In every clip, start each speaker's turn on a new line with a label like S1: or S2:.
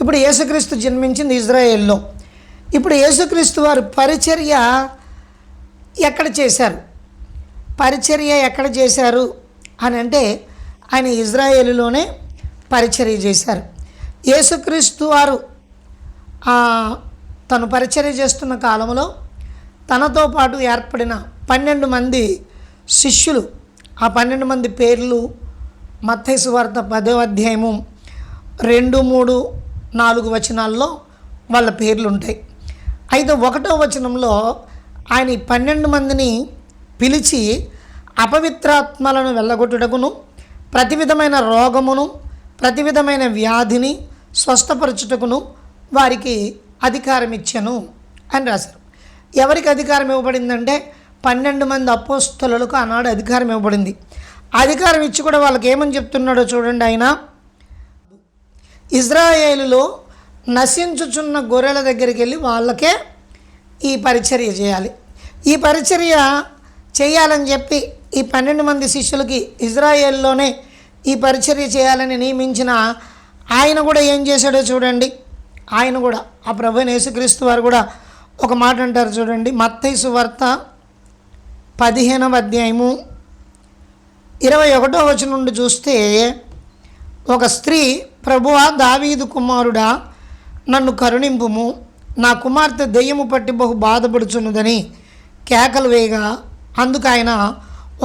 S1: ఇప్పుడు యేసుక్రీస్తు జన్మించింది ఇజ్రాయేల్లో. ఇప్పుడు యేసుక్రీస్తు వారు పరిచర్య ఎక్కడ చేశారు? పరిచర్య ఎక్కడ చేశారు? అని అంటే ఆయన ఇజ్రాయేలులోనే పరిచర్య చేశారు. యేసుక్రీస్తు వారు తను పరిచర్య చేస్తున్న కాలంలో తనతో పాటు ఏర్పడిన పన్నెండు మంది శిష్యులు ఆ పన్నెండు మంది పేర్లు మత్తైసు వార్త పదో అధ్యాయము రెండు మూడు నాలుగు వచనాల్లో వాళ్ళ పేర్లు ఉంటాయి అయితే ఒకటో వచనంలో ఆయన ఈ పన్నెండు మందిని పిలిచి అపవిత్రాత్మలను వెళ్ళగొట్టుటకును ప్రతి విధమైన రోగమును ప్రతి విధమైన వ్యాధిని స్వస్థపరచుటకును వారికి అధికారం ఇచ్చాను అని రాశారు. ఎవరికి అధికారం ఇవ్వబడిందంటే పన్నెండు మంది అపోస్తులకు ఆనాడు అధికారం ఇవ్వబడింది. అధికారం ఇచ్చి కూడా వాళ్ళకి ఏమని చెప్తున్నాడో చూడండి ఆయన. ఇజ్రాయేలులో నశించుచున్న గొర్రెల దగ్గరికి వెళ్ళి వాళ్ళకే ఈ పరిచర్య చేయాలి. ఈ పరిచర్య చేయాలని చెప్పి ఈ పన్నెండు మంది శిష్యులకి ఇజ్రాయేల్లోనే ఈ పరిచర్య చేయాలని నియమించిన ఆయన కూడా ఏం చేశాడో చూడండి. ఆయన కూడా ఆ ప్రభు యేసుక్రీస్తు వారు కూడా ఒక మాట అంటారు చూడండి. మత్తైసు వార్త పదిహేనవ అధ్యాయము ఇరవై ఒకటో వచనం నుండి చూస్తే ఒక స్త్రీ ప్రభువా దావీదు కుమారుడా నన్ను కరుణింపుము. నా కుమార్తె దెయ్యము పట్టి బహు బాధపడుచున్నదని కేకలు వేయగా అందుకు ఆయన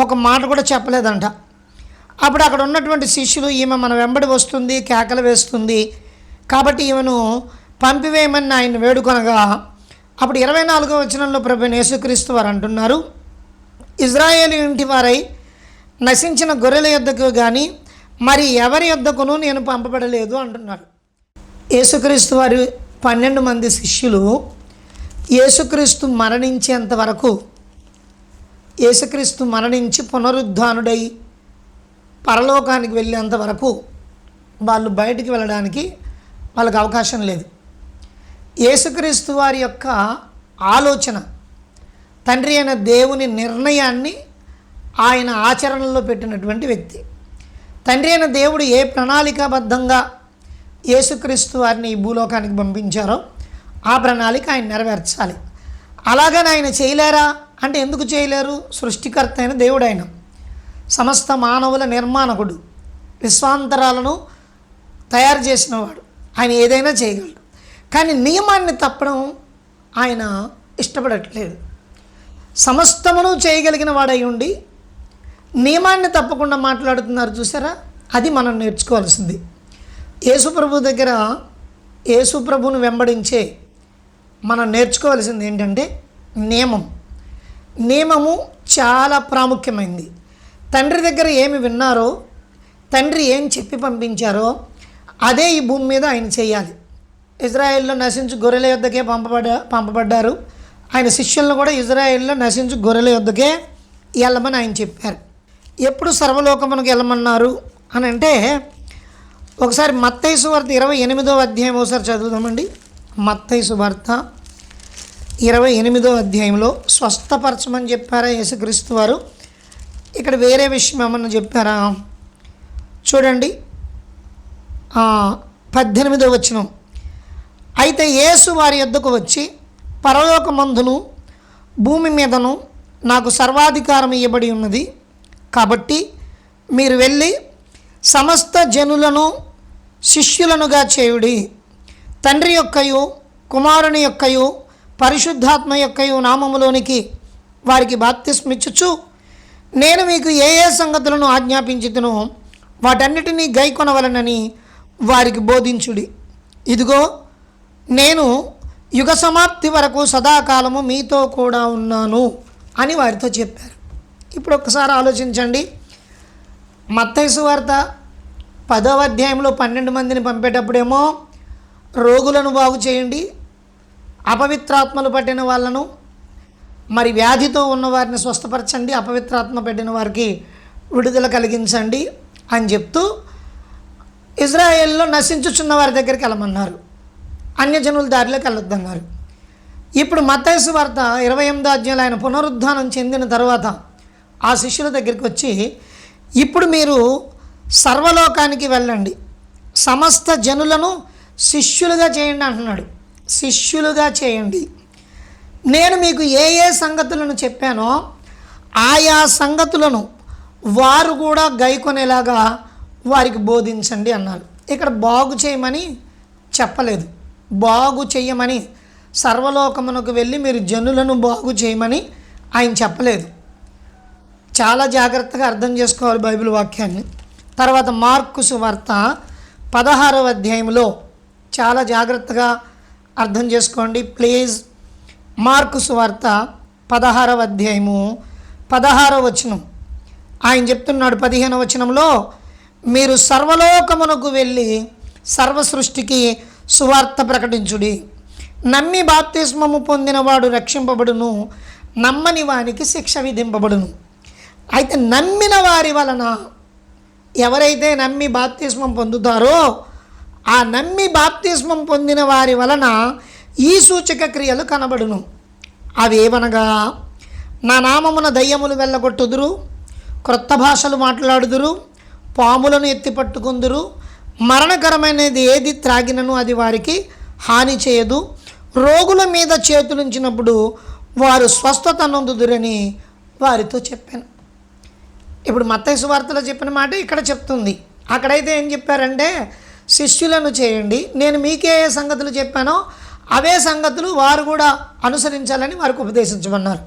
S1: ఒక మాట కూడా చెప్పలేదంట. అప్పుడు అక్కడ ఉన్నటువంటి శిష్యులు ఈమె మన వెంబడి వస్తుంది కేకలు వేస్తుంది. కాబట్టి ఈమెను పంపివేయమని ఆయన వేడుకొనగా అప్పుడు ఇరవై నాలుగో వచనంలో ప్రభు యేసుక్రీస్తు వారు అంటున్నారు ఇజ్రాయేల్ ఇంటి వారై నశించిన గొర్రెల యొద్దకు కానీ మరి ఎవరి యుద్ధకును నేను పంపబడలేదు అంటున్నాడు. యేసుక్రీస్తు వారి పన్నెండు మంది శిష్యులు యేసుక్రీస్తు మరణించేంత వరకు యేసుక్రీస్తు మరణించి పునరుద్ధానుడై పరలోకానికి వెళ్ళేంత వరకు వాళ్ళు బయటికి వెళ్ళడానికి వాళ్ళకి అవకాశం లేదు. యేసుక్రీస్తు వారి యొక్క ఆలోచన తండ్రి అయిన దేవుని నిర్ణయాన్ని ఆయన ఆచరణలో పెట్టినటువంటి వ్యక్తి. తండ్రి అయిన దేవుడు ఏ ప్రణాళికాబద్ధంగా యేసుక్రీస్తు వారిని ఈ భూలోకానికి పంపించారో ఆ ప్రణాళిక ఆయన నెరవేర్చాలి. అలాగని ఆయన చేయలేరా? అంటే ఎందుకు చేయలేరు? సృష్టికర్త అయిన దేవుడు ఆయన. సమస్త మానవుల నిర్మాణకుడు విశ్వాంతరాలను తయారు చేసినవాడు. ఆయన ఏదైనా చేయగలడు. కానీ నియమాన్ని తప్పడం ఆయన ఇష్టపడట్లేదు. సమస్తమును చేయగలిగిన వాడై ఉండి నియమాన్ని తప్పకుండా మాట్లాడుతున్నారు చూసారా? అది మనం నేర్చుకోవాల్సింది. యేసుప్రభు దగ్గర యేసుప్రభును వెంబడించే మనం నేర్చుకోవాల్సింది ఏంటంటే నియమం. నియమము చాలా ప్రాముఖ్యమైంది. తండ్రి దగ్గర ఏమి విన్నారో తండ్రి ఏం చెప్పి పంపించారో అదే ఈ భూమి మీద ఆయన చేయాలి. ఇజ్రాయెల్లో నశించు గొర్రెల యొద్దకే పంపబడ పంపబడ్డారు. ఆయన శిష్యులను కూడా ఇజ్రాయెల్లో నశించు గొర్రెల యొద్దకే వెళ్ళమని ఆయన చెప్పారు. ఎప్పుడు సర్వలోకమునకు వెళ్ళమన్నారు అని అంటే ఒకసారి మత్తైసు వార్త ఇరవై ఎనిమిదో అధ్యాయం ఒకసారి చదువుదామండి. మత్తైసు వార్త ఇరవై ఎనిమిదో అధ్యాయంలో స్వస్థపరచమని చెప్పారా యేసుక్రీస్తు వారు? ఇక్కడ వేరే విషయం ఏమన్నా చెప్పారా? చూడండి. పద్దెనిమిదో వచ్చిన అయితే యేసు వారి యొద్దకు వచ్చి పరలోకమందును భూమి మీదను నాకు సర్వాధికారం ఇవ్వబడి ఉన్నది. కాబట్టి మీరు వెళ్ళి సమస్త జనులను శిష్యులనుగా చేయుడి. తండ్రి యొక్కయు కుమారుని యొక్కయు పరిశుద్ధాత్మ యొక్కయు నామములోనికి వారికి బాప్తిస్మిచ్చుచు నేను మీకు ఏ ఏ సంగతులను ఆజ్ఞాపించుతునో వాటన్నిటినీ గైకొనవలనని వారికి బోధించుడి. ఇదిగో నేను యుగ సమాప్తి వరకు సదాకాలము మీతో కూడా ఉన్నాను అని వారితో చెప్పారు. ఇప్పుడు ఒకసారి ఆలోచించండి. మత్తైసు వార్త పదవ అధ్యాయంలో పన్నెండు మందిని పంపేటప్పుడేమో రోగులను బాగు చేయండి అపవిత్రాత్మలు పట్టిన వాళ్ళను మరి వ్యాధితో ఉన్న వారిని స్వస్థపరచండి అపవిత్రాత్మ పెట్టిన వారికి విడుదల కలిగించండి అని చెప్తూ ఇజ్రాయెల్లో నశించుచున్న వారి దగ్గరికి వెళ్ళమన్నారు. అన్యజనుల దారిలోకి వెళ్ళొద్దన్నారు. ఇప్పుడు మత్తైసు వార్త ఇరవై ఎనిమిదో అధ్యాయులు ఆయన పునరుద్ధానం చెందిన తర్వాత ఆ శిష్యుల దగ్గరికి వచ్చి ఇప్పుడు మీరు సర్వలోకానికి వెళ్ళండి. సమస్త జనులను శిష్యులుగా చేయండి అంటున్నాడు. శిష్యులుగా చేయండి. నేను మీకు ఏ ఏ సంగతులను చెప్పానో ఆయా సంగతులను వారు కూడా గైకొనేలాగా వారికి బోధించండి అన్నారు ఇక్కడ బాగు చేయమని చెప్పలేదు. బాగు చేయమని సర్వలోకమునకు వెళ్ళి మీరు జనులను బాగు చేయమని ఆయన చెప్పలేదు. చాలా జాగ్రత్తగా అర్థం చేసుకోవాలి బైబిల్ వాక్యాన్ని. తర్వాత మార్కు సువార్త పదహారవ అధ్యాయంలో చాలా జాగ్రత్తగా అర్థం చేసుకోండి. ప్లీజ్. మార్కు సువార్త పదహారవ అధ్యాయము పదహారవ వచనం. ఆయన చెప్తున్నాడు పదిహేను వచనంలో మీరు సర్వలోకమునకు వెళ్ళి సర్వ సృష్టికి సువార్త ప్రకటించుడి. నమ్మి బాప్తిస్మము పొందినవాడు రక్షింపబడును నమ్మని వానికి శిక్ష విధింపబడును. అయితే నమ్మిన వారి వలన ఎవరైతే నమ్మి బాప్తిస్మం పొందుతారో ఆ నమ్మి బాప్తిస్మం పొందిన వారి వలన ఈ సూచక క్రియలు కనబడును. అవేవనగా నా నామమున దయ్యములు వెళ్ళగొట్టుదురు క్రొత్త భాషలు మాట్లాడుదురు పాములను ఎత్తి పట్టుకుందురు మరణకరమైనది ఏది త్రాగినను అది వారికి హాని చేయదు. రోగుల మీద చేతులుంచినప్పుడు వారు స్వస్థత నొందుదురని వారితో చెప్పాను. ఇప్పుడు మత్తయి సువార్తలో చెప్పిన మాట ఇక్కడ చెప్తుంది. అక్కడైతే ఏం చెప్పారంటే శిష్యులను చేయండి. నేను మీకే ఏ సంగతులు చెప్పానో అవే సంగతులు వారు కూడా అనుసరించాలని వారికి ఉపదేశించమన్నారు.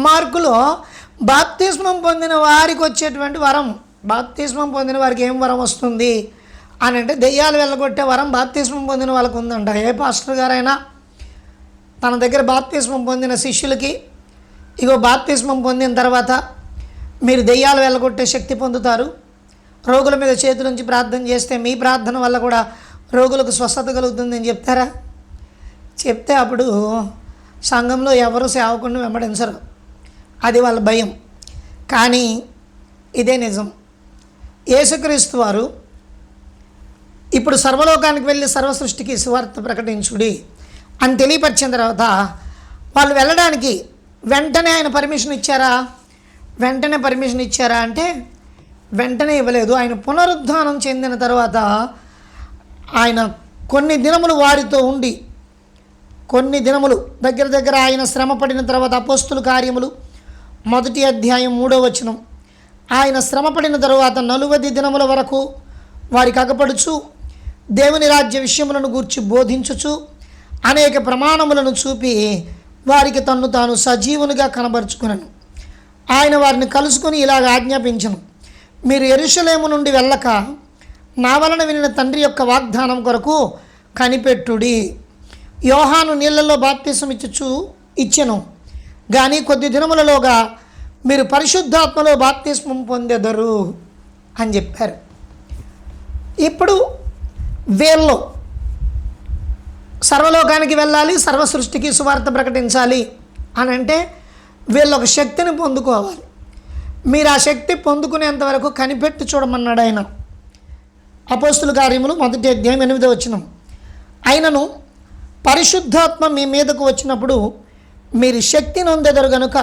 S1: మార్కులో బాప్తిస్మం పొందిన వారికి వచ్చేటువంటి వరం. బాప్తిస్మం పొందిన వారికి ఏం వరం వస్తుంది? అని అంటే దెయ్యాలు వెళ్ళగొట్టే వరం బాప్తిస్మం పొందిన వాళ్ళకు ఉందంట. ఏ పాస్టర్ గారైనా తన దగ్గర బాప్తిస్మం పొందిన శిష్యులకి ఇగో బాప్తిస్మం పొందిన తర్వాత మీరు దెయ్యాలు వెళ్ళగొట్టే శక్తి పొందుతారు. రోగుల మీద చేతులుంచి ప్రార్థన చేస్తే మీ ప్రార్థన వల్ల కూడా రోగులకు స్వస్థత కలుగుతుందని చెప్తారా? చెప్తే అప్పుడు సంఘంలో ఎవరు సేవకుండా వెంబడించరు. అది వాళ్ళ భయం. కానీ ఇదే నిజం. యేసుక్రీస్తు వారు ఇప్పుడు సర్వలోకానికి వెళ్ళి సర్వ సృష్టికి సువార్త ప్రకటించుడి అని తెలియపరిచిన తర్వాత వాళ్ళు వెళ్ళడానికి వెంటనే ఆయన పర్మిషన్ ఇచ్చారా? వెంటనే పర్మిషన్ ఇచ్చారా అంటే వెంటనే ఇవ్వలేదు. ఆయన పునరుద్ధానం చెందిన తర్వాత ఆయన కొన్ని దినములు వారితో ఉండి కొన్ని దినములు దగ్గర దగ్గర ఆయన శ్రమ పడిన తర్వాత అపోస్తుల కార్యములు మొదటి అధ్యాయం మూడో వచనం. ఆయన శ్రమ పడిన తరువాత నలువది దినముల వరకు వారికి అగపడుచు దేవుని రాజ్య విషయములను గూర్చి బోధించుచు అనేక ప్రమాణములను చూపి వారికి తన్ను తాను సజీవునిగా కనబరుచుకున్నాను ఆయన వారిని కలుసుకొని ఇలాగ ఆజ్ఞాపించను. మీరు ఎరుషలేము నుండి వెళ్ళక నా వలన వినిన తండ్రి యొక్క వాగ్దానం కొరకు కనిపెట్టుడి. యోహాను నీళ్ళలో బాప్తీసం ఇచ్చుచు ఇచ్చెను. కానీ కొద్ది దినములలోగా మీరు పరిశుద్ధాత్మలో బాప్తిస్మం పొందెదరు అని చెప్పారు. ఇప్పుడు వీళ్ళు సర్వలోకానికి వెళ్ళాలి సర్వ సృష్టికి సువార్త ప్రకటించాలి అని అంటే వీళ్ళొక శక్తిని పొందుకోవాలి. మీరు ఆ శక్తి పొందుకునేంత వరకు కనిపెట్టి చూడమన్నాడు ఆయన. అపోస్తుల కార్యములు మొదటి అధ్యాయం ఎనిమిదో వచ్చిన ఆయనను పరిశుద్ధాత్మ మీ మీదకు వచ్చినప్పుడు మీరు శక్తి నొందెదరు గనుక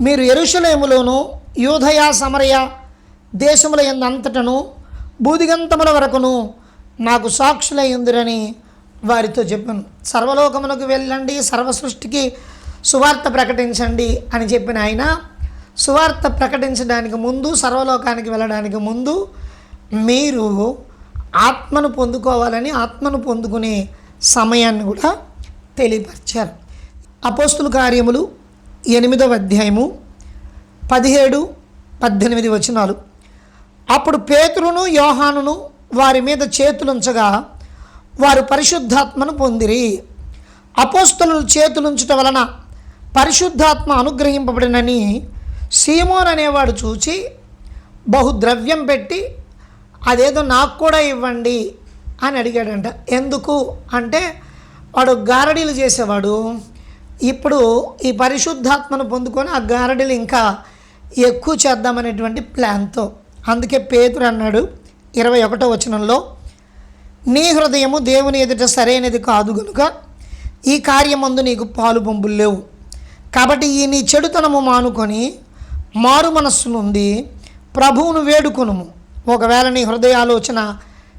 S1: మీరు ఎరుషలేములోను యూధయ సమరయ దేశముల ఎందంతటను బూదిగంతముల వరకును నాకు సాక్షులై ఉందిరని వారితో చెప్పాను. సర్వలోకమునకు వెళ్ళండి సర్వ సృష్టికి సువార్త ప్రకటించండి అని చెప్పిన ఆయన సువార్త ప్రకటించడానికి ముందు సర్వలోకానికి వెళ్ళడానికి ముందు మీరు ఆత్మను పొందుకోవాలని ఆత్మను పొందుకునే సమయాన్ని కూడా తెలియపరిచారు. అపోస్తుల కార్యములు ఎనిమిదవ అధ్యాయము పదిహేడు పద్దెనిమిది వచనాలు. అప్పుడు పేతురును యోహానును వారి మీద చేతులుంచగా వారు పరిశుద్ధాత్మను పొందిరి. అపోస్తులు చేతులుంచటం వలన పరిశుద్ధాత్మ అనుగ్రహింపబడినని సీమోన్ అనేవాడు చూచి బహుద్రవ్యం పెట్టి అదేదో నాకు కూడా ఇవ్వండి అని అడిగాడంట. ఎందుకు? అంటే వాడు గారడీలు చేసేవాడు. ఇప్పుడు ఈ పరిశుద్ధాత్మను పొందుకొని ఆ గారడీలు ఇంకా ఎక్కువ చేద్దామనేటువంటి ప్లాన్తో. అందుకే పేతురు అన్నాడు ఇరవై ఒకటో వచనంలో నీ హృదయము దేవుని ఎదుట సరైనది కాదు గనుక ఈ కార్యమందు నీకు పాలు పంపులు లేవు. కాబట్టి ఈ నీ చెడుతనము మానుకొని మారు మనస్సు నుండి ప్రభువును వేడుకొనుము. ఒకవేళ నీ హృదయాలోచన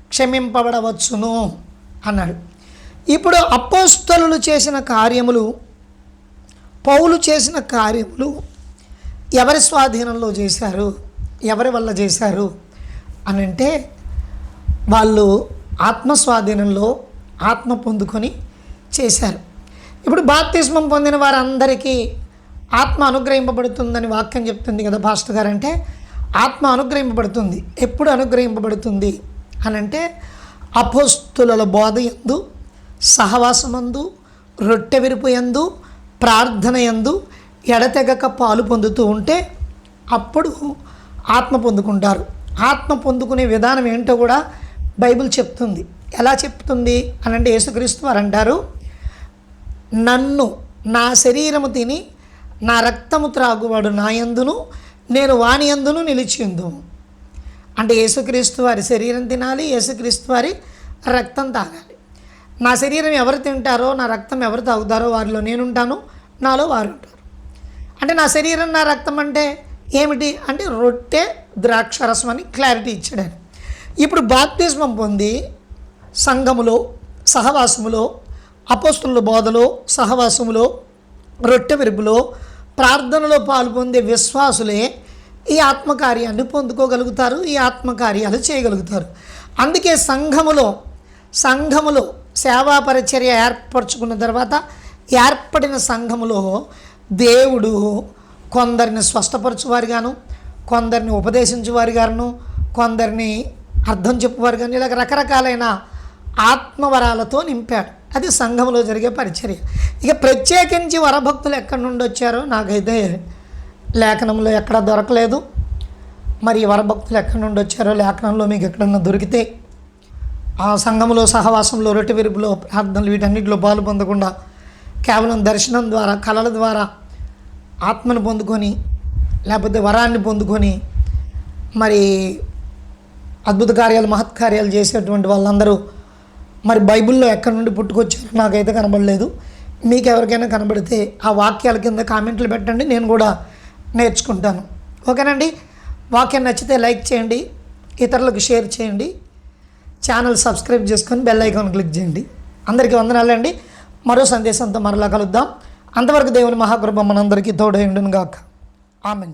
S1: క్షమింపబడవచ్చును అన్నాడు. ఇప్పుడు అపోస్తలు చేసిన కార్యములు పౌలు చేసిన కార్యములు ఎవరి స్వాధీనంలో చేశారు? ఎవరి వల్ల చేశారు? అని అంటే వాళ్ళు ఆత్మ స్వాధీనంలో ఆత్మ పొందుకొని చేశారు. ఇప్పుడు బాప్తిస్మం పొందిన వారందరికీ ఆత్మ అనుగ్రహింపబడుతుందని వాక్యం చెప్తుంది కదా పాస్టర్ గారు అంటే ఆత్మ అనుగ్రహింపబడుతుంది. ఎప్పుడు అనుగ్రహింపబడుతుంది అని అంటే అపోస్తుల బోధ ఎందు సహవాసమందు రొట్టె విరుపు ఎందు ప్రార్థన ఎందు ఎడతెగక పాలు పొందుతూ ఉంటే అప్పుడు ఆత్మ పొందుకుంటారు. ఆత్మ పొందుకునే విధానం ఏంటో కూడా బైబిల్ చెప్తుంది. ఎలా చెప్తుంది అనంటే యేసుక్రీస్తు వారు అంటారు నన్ను నా శరీరము తిని నా రక్తము త్రాగువాడు నా యందును నేను వాని యందును నిలిచిందు. అంటే యేసుక్రీస్తు వారి శరీరం తినాలి యేసుక్రీస్తు వారి రక్తం తాగాలి. నా శరీరం ఎవరు తింటారో నా రక్తం ఎవరు తాగుతారో వారిలో నేనుంటాను నాలో వారు ఉంటారు అంటే నా శరీరం నా రక్తం అంటే ఏమిటి? అంటే రొట్టె ద్రాక్షరసం అని క్లారిటీ ఇచ్చాడు ఇప్పుడు బాప్తిస్మం పొంది సంఘములో సహవాసములో అపోస్తుల బోధలో సహవాసములో రొట్టె విరుపులో ప్రార్థనలో పాల్పొందే విశ్వాసులే ఈ ఆత్మకార్యాన్ని పొందుకోగలుగుతారు ఈ ఆత్మకార్యాలు చేయగలుగుతారు. అందుకే సంఘములో సంఘములో సేవా పరిచర్య ఏర్పరచుకున్న తర్వాత ఏర్పడిన సంఘములో దేవుడు కొందరిని స్వస్థపరచువారుగాను కొందరిని ఉపదేశించేవారుగాను కొందరిని అర్థం చెప్పువారు కానీ ఇలాగ రకరకాలైన ఆత్మవరాలతో నింపాడు. అది సంఘంలో జరిగే పరిచర్య. ఇక ప్రత్యేకించి వరభక్తులు ఎక్కడి నుండి వచ్చారో నాకైతే లేఖనంలో ఎక్కడ దొరకలేదు. మరి వరభక్తులు ఎక్కడి నుండి వచ్చారో లేఖనంలో మీకు ఎక్కడన్నా దొరికితే ఆ సంఘంలో సహవాసంలో రొట్టె విరుపులో ప్రార్థనలు వీటన్నిటిలో పాలు పొందకుండా కేవలం దర్శనం ద్వారా కళల ద్వారా ఆత్మను పొందుకొని లేకపోతే వరాన్ని పొందుకొని మరి అద్భుత కార్యాలు మహత్కార్యాలు చేసేటువంటి వాళ్ళందరూ మరి బైబిల్లో ఎక్కడి నుండి పుట్టుకొచ్చారో నాకైతే కనబడలేదు. మీకు ఎవరికైనా కనబడితే ఆ వాక్యాల కింద కామెంట్లు పెట్టండి నేను కూడా నేర్చుకుంటాను. ఓకేనండి? వాక్యం నచ్చితే లైక్ చేయండి ఇతరులకు షేర్ చేయండి ఛానల్ సబ్స్క్రైబ్ చేసుకొని బెల్ ఐకాన్ క్లిక్ చేయండి. అందరికీ వందనాలండి. మరో సందేశంతో మరలా కలుద్దాం. అంతవరకు దేవుని మహాకృప మనందరికీ తోడైండును గాక ఆమెన్.